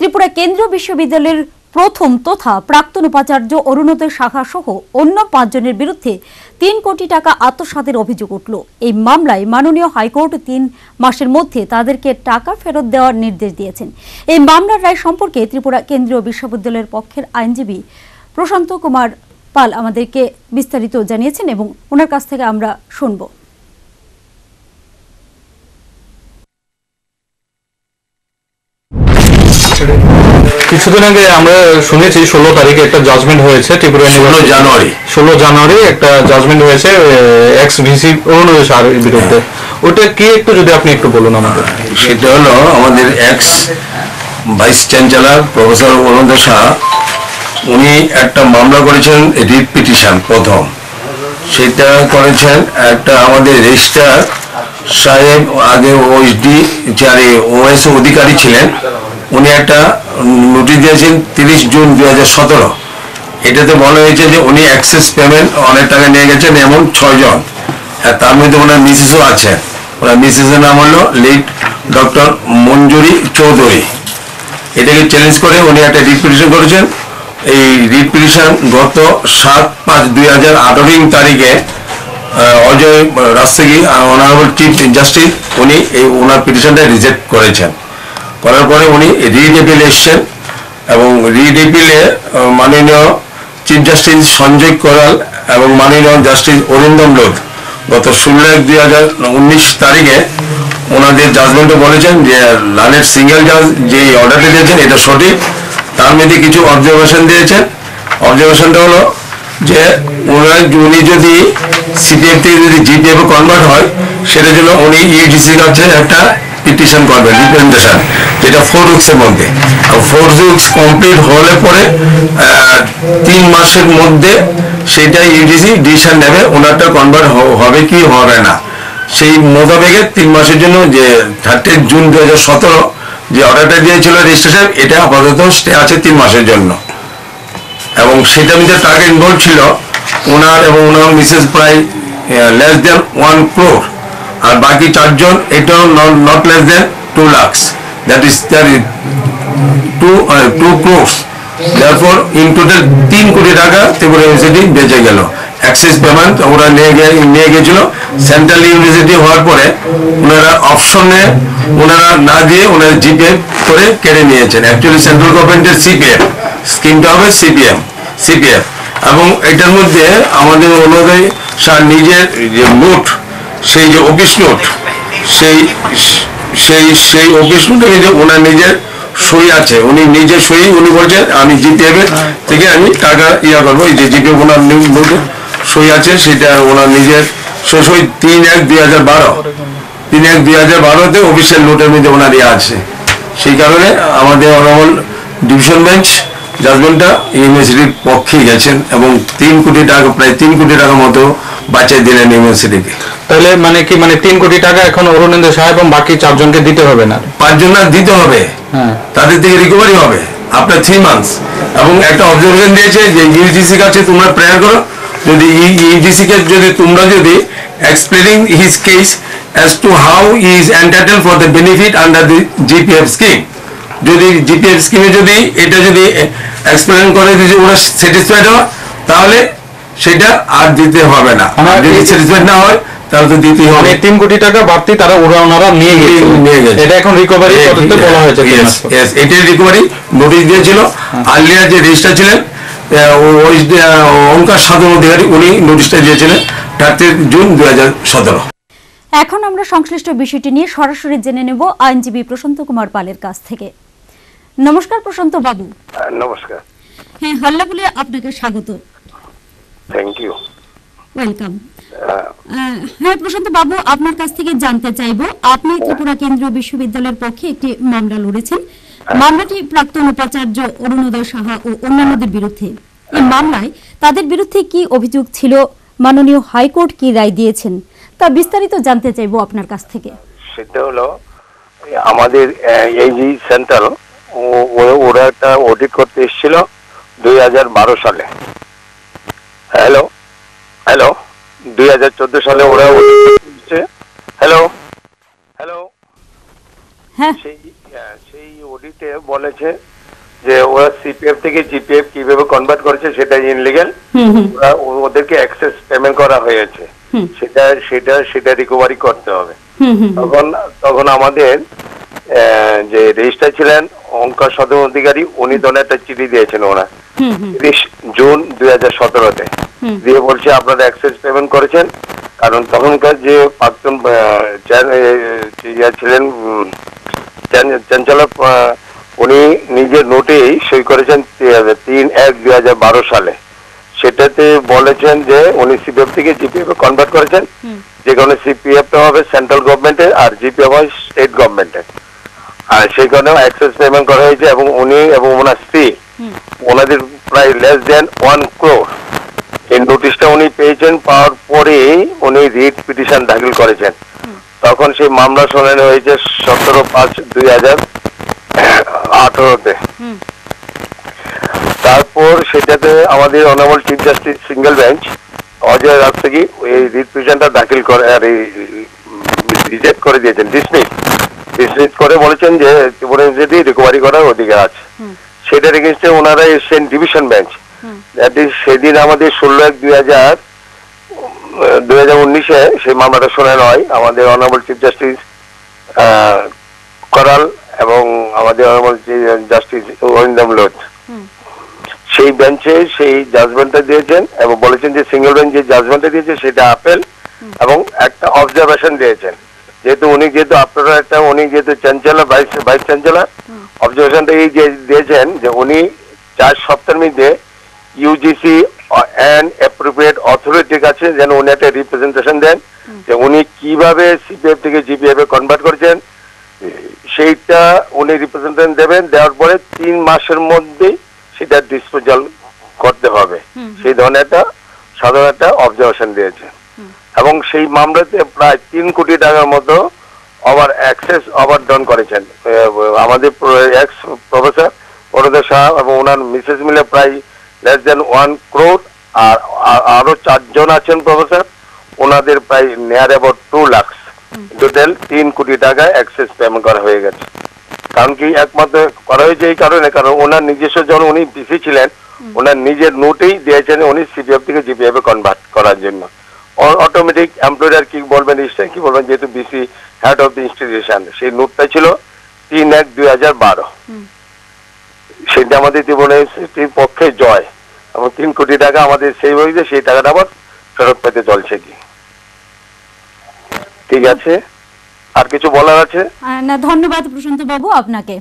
ত্রিপুরা কেন্দ্রীয় বিশ্ববিদ্যালয়ের প্রথম তথা প্রাক্তন উপাচার্য অরুণোদয় শাখা সহ অন্য পাঁচজনের বিরুদ্ধে তিন কোটি টাকা আত্মসাতের অভিযোগ উঠল। এই মামলায় মাননীয় হাইকোর্ট তিন মাসের মধ্যে তাদেরকে টাকা ফেরত দেওয়ার নির্দেশ দিয়েছেন। এই মামলার রায় সম্পর্কে ত্রিপুরা কেন্দ্রীয় বিশ্ববিদ্যালয়ের পক্ষের আইনজীবী প্রশান্ত কুমার পাল আমাদেরকে বিস্তারিত জানিয়েছেন এবং ওনার কাছ থেকে আমরা শুনব। কিছুদিন আগে আমরা শুনেছি ষোলো তারিখে একটা জাজমেন্ট হয়েছে ত্রিপুরা ষোলো জানুয়ারি। ষোলো জানুয়ারি একটা জাজমেন্ট হয়েছে এক্স ভিসি অরুণোদয় সার বিরুদ্ধে। ওটা কি একটু যদি আপনি একটু বলুন আমাদের? সেটা হলো আমাদের ex vice chancellor professor Arunoday Shah উনি একটা মামলা করেছেন রিট পিটিশন প্রথম। সেটা করেছেন একটা আমাদের রেজিস্ট্রার সাহেব আগে ওএসডি যারে ওএস অধিকারী ছিলেন। উনি একটা নোটিশ দিয়েছেন তিরিশ জুন দু হাজার সতেরো। এটাতে বলা হয়েছে যে উনি অ্যাক্সেস পেমেন্ট অনেক টাকা নিয়ে গেছেন এমন ছয়জন। আর তার মধ্যে ওনার মিসেসও আছে ওনার মিসেসের নাম হলো লিড ডক্টর মঞ্জুরি চৌধুরী। এটাকে চ্যালেঞ্জ করে উনি একটা রিট পিটিশন করেছেন। এই রিট পিটিশন গত সাত পাঁচ দুই হাজার আঠারো তারিখে Ajay Rastogi honourable chief justice উনি এই, ওনার পিটিশনটা রিজেক্ট করেছেন। করার পরে উনি রিড এপিল এসছেন এবং রিড এপিলে মাননীয় চিফ জাস্টিস সঞ্জয় করাল এবং মাননীয় জাস্টিস অরিন্দম লোধ গত ষোলো এক দুই হাজার উনিশ তারিখে ওনাদের জাজমেন্টে বলেছেন যে লালের সিঙ্গেল জাজ যে অর্ডারটি দিয়েছেন এটা সঠিক। তার মধ্যে কিছু অবজারভেশন দিয়েছেন। অবজারভেশনটা হলো যে ওনারা উনি যদি সিপিএফ থেকে যদি জিপিএফ কনভার্ট হয় সেটার জন্য উনি ইউডিসির কাছে একটা পিটিশন করবেন রিপ্রেজেন্টেশন যেটা ফোর উইক্সের মধ্যে। ফোর উইক্স কমপ্লিট হলে পরে তিন মাসের মধ্যে সেটা ইউডিসি ডিসিশন নেবে, ওনারটা কনভার্ট হবে কি হবে না। সেই মোতাবেকে তিন মাসের জন্য যে থার্টি জুন দু হাজার সতেরো যে অর্ডারটা দিয়েছিল রেজিস্ট্রেশন এটা আপাতত স্টে আছে তিন মাসের জন্য। এবং সেটা মধ্যে টাকা ইনভলভ ছিল, ওনার এবং ওনার মিসেস প্রায় লেস দেন ওয়ান ক্রোর আর বাকি চারজন, এটাও not less than two lakhs that is there two two crores তারপর ইন টোটাল তিন কোটি টাকা ত্রিপুরা ইউনিভার্সিটি বেঁচে গেল। অ্যাক্সিস পেমেন্ট ওরা নিয়ে নিয়ে গেছিল। সেন্ট্রাল ইউনিভার্সিটি হওয়ার পরে ওনারা অপশনে ওনারা না দিয়ে ওনারা জিপে করে কেড়ে নিয়েছেন। অ্যাকচুয়ালি সেন্ট্রাল গভর্নমেন্টের সিপিএফ স্কিমটা হবে সিপিএম সিপিএফ এবং এটার মধ্যে আমাদের অনুযায়ী নিজের যে নোট সেই যে অফিস নোট, সেই সেই সেই অফিস নোটে যে ওনার নিজের সই আছে, উনি নিজে সই, উনি বলছেন, আমি জিপিএফ থেকে আমি টাকা ইয়া করব। এই যে জিপিএফ ওনার সই আছে, সেটা ওনার নিজের সই সই তিন এক দুই হাজার বারো। তিন এক দুই হাজার বারোতে অফিসের নোটের মধ্যে ওনার ইয়ে আছে। সেই কারণে আমাদের অনাবল ডিভিশন বেঞ্চ, জাজমেন্টটা ইউনিভার্সিটির পক্ষে গেছেন এবং তিন কোটি টাকা, প্রায় তিন কোটি টাকা মতো বাঁচিয়ে দিলেন ইউনিভার্সিটিকে। তাহলে মানে কি মানে তিন কোটি টাকা এখন অরুণেন্দ্র সাহেব এবং বাকি চারজনকে দিতে হবে না? পাঁচজন না দিতে হবে। হ্যাঁ। তাদের থেকে রিকভারি হবে। আপনার থ্রি মান্থস এবং একটা অবজারভেশন দিয়েছে যে ইউজিসি কাছে তোমরা প্রেয়ার করো। যদি ইউজিসি কে যদি তোমরা যদি explaining his case as to how is entitle for the benefit under the GPF scheme যদি জিপিএফ স্কিমে যদি এটা যদি এক্সপ্লেন করে যদি ওরা স্যাটিসফাইড হয় তাহলে সেটা আর দিতে হবে না। যদি স্যাটিসফাইড না হয় তাহলে তো দিতেই হবে। মানে তিন কোটি টাকা বাড়তি তারা ওরা ওনারা নিয়ে গেছে। নিয়ে গেছে। এটা এখন রিকভারি করতে বলা হয়েছে এটাই রিকভারি নোটিশ দিয়েছিল। আর্লিয়ার যে রেজিস্টার ছিলেন ওই অধিকারী উনি নোটিশটা দিয়েছিলেন থার্টি জুন দুই হাজার সতেরো। এখন আমরা সংশ্লিষ্ট বিষয়টি নিয়ে সরাসরি জেনে নেব আইনজীবী প্রশান্ত কুমার পালের কাছ থেকে। নমস্কার প্রশান্ত বাবু। নমস্কার। হ্যাঁ হল্লা বলে আপনাকে স্বাগত। থ্যাংক ইউ ওয়েলকাম হ্যাঁ প্রশান্ত বাবু, আপনার কাছ থেকে জানতে আপনি ত্রিপুরা কেন্দ্রীয় বিশ্ববিদ্যালয়ের পক্ষে একটি মামলা লড়েছেন। মামলাটি প্রাক্তন উপাচার্য অরুণোদয় সাহা ও অন্যান্যদের বিরুদ্ধে। এই মামলায় তাদের বিরুদ্ধে কি অভিযোগ ছিল? মাননীয় হাইকোর্ট কি রায় দিয়েছেন? তা বিস্তারিত জানতে চাইব আপনার কাছ থেকে। সেটা হলো, আমাদের এই যে ওরা একটা অডিট করতে এসেছিল দুই হাজার বারো সালে। হ্যালো? হ্যালো দুই হাজার চোদ্দ সালে ওরা হ্যালো হ্যালো হ্যাঁ। সেই হ্যাঁ, সেই অডিটে বলেছে যে ওরা সিপিএফ থেকে জিপিএফ কীভাবে কনভার্ট করেছে সেটা ইনলিগেল ওরা ওদেরকে অ্যাক্সেস পেমেন্ট করা হয়েছে। সেটা সেটা সেটা রিকভারি করতে হবে। তখন তখন আমাদের যে রেজিস্টার ছিলেন অঙ্কার সদর অধিকারী উনি দলে একটা চিঠি দিয়েছেন ওরা। তিরিশ জুন দুই হাজার সতেরোতে। দিয়ে বলছে আপনারা অ্যাক্সেস পেমেন্ট করেছেন কারণ তখনকার যে প্রাক্তন ছিলেন চাঞ্চলক উনি নিজের নোটেই সই করেছেন তিন এক দুই হাজার বারো সালে। সেটাতে বলেছেন যে উনি সিপিএফ থেকে জিপিএফ কনভার্ট করেছেন। যে কারণে সিপিএফ হবে সেন্ট্রাল গভর্নমেন্টের আর জিপিএফ হয় স্টেট গভর্নমেন্টের আর সেই কারণে অ্যাক্সেস পেমেন্ট করা হয়েছে এবং উনি এবং ওনার স্ত্রী ওনাদের প্রায় লেস দেন ওয়ান ক্রোর এই নোটিশটা উনি পেয়েছেন পাওয়ার পরে উনি রিট পিটিশন দাখিল করেছেন। তখন সেই মামলা শুনানি হয়েছে সতেরো পাঁচ দুই হাজার আঠারোতে। তারপর সেটাতে আমাদের honourable chief justice single bench Ajay Rastogi এই রিট পিটিশনটা দাখিল করে আর এই রিজেক্ট করে দিয়েছেন ডিসমিস ডিসমিস করে বলেছেন যে ত্রিপুরা ইউনিভার্সিটি রিকভারি করার অধিকার আছে। সেটার এগেনস্টে ওনারা এসছেন ডিভিশন বেঞ্চ সেদিন আমাদের ষোলো এক দুই হাজার দুই হাজার উনিশে সেই মামলাটা শোনানো হয়। আমাদের অনারেবল চিফ জাস্টিস করাল এবং আমাদের অনারেবল জাস্টিস অরিন্দম লোধ সেই বেঞ্চে সেই জাজমেন্টটা দিয়েছেন এবং বলেছেন যে সিঙ্গেল বেঞ্চ যে জাজমেন্টটা দিয়েছে সেটা আপেল এবং একটা অবজারভেশন দিয়েছেন। যেহেতু উনি যেহেতু আপনারা একটা উনি যেহেতু চ্যান্সেলার ভাইস ভাইস চ্যান্সেলার অবজারভেশনটা এই যে দিয়েছেন যে উনি চার সপ্তাহের মধ্যে ইউজিসি অ্যান্ড অ্যাপ্রোপ্রিয়েট অথরিটির কাছে যেন উনি একটা রিপ্রেজেন্টেশন দেন যে উনি কীভাবে সিপিএফ থেকে জিপিএফ এ কনভার্ট করেছেন সেইটা উনি রিপ্রেজেন্টেশন দেবেন দেওয়ার পরে তিন মাসের মধ্যেই সেটা ডিসপোজাল করতে হবে। সেই ধরনের একটা সাধারণ একটা অবজারভেশন দিয়েছে। এবং সেই মামলাতে প্রায় তিন কোটি টাকার মতো ওভার অ্যাক্সেস ওভার ডন করেছেন আমাদের এক্স প্রফেসর বড়দের সাহেব এবং ওনার মিসেস মিলে প্রায় লেস দেন ওয়ান ক্রোড আর আর- চারজন আছেন প্রফেসর ওনাদের প্রায় near about two lakhs total তিন কোটি টাকা অ্যাক্সেস পেমেন্ট করা হয়ে গেছে। কারণ কি একমাত্র করা হয়েছে এই কারণে কারণ ওনার নিজস্ব যখন উনি পিসি ছিলেন ওনার নিজের নোটেই দিয়েছেন উনি সিপিএফ থেকে জিপিএফ এ কনভার্ট করার জন্য। অটোমেটিক এমপ্লয়ার কি বলবেন কি বলবেন যেহেতু VC head of the institution সেই নোটটা ছিল তিন এক দুই হাজার বারো। আমাদের ত্রিপুরার পক্ষে জয় এবং তিন কোটি টাকা আমাদের সেই হয়েছে, সেই টাকাটা আবার ফেরত পেতে চলছে কি? ঠিক আছে? আর কিছু বলার আছে? না, ধন্যবাদ প্রশান্ত বাবু আপনাকে।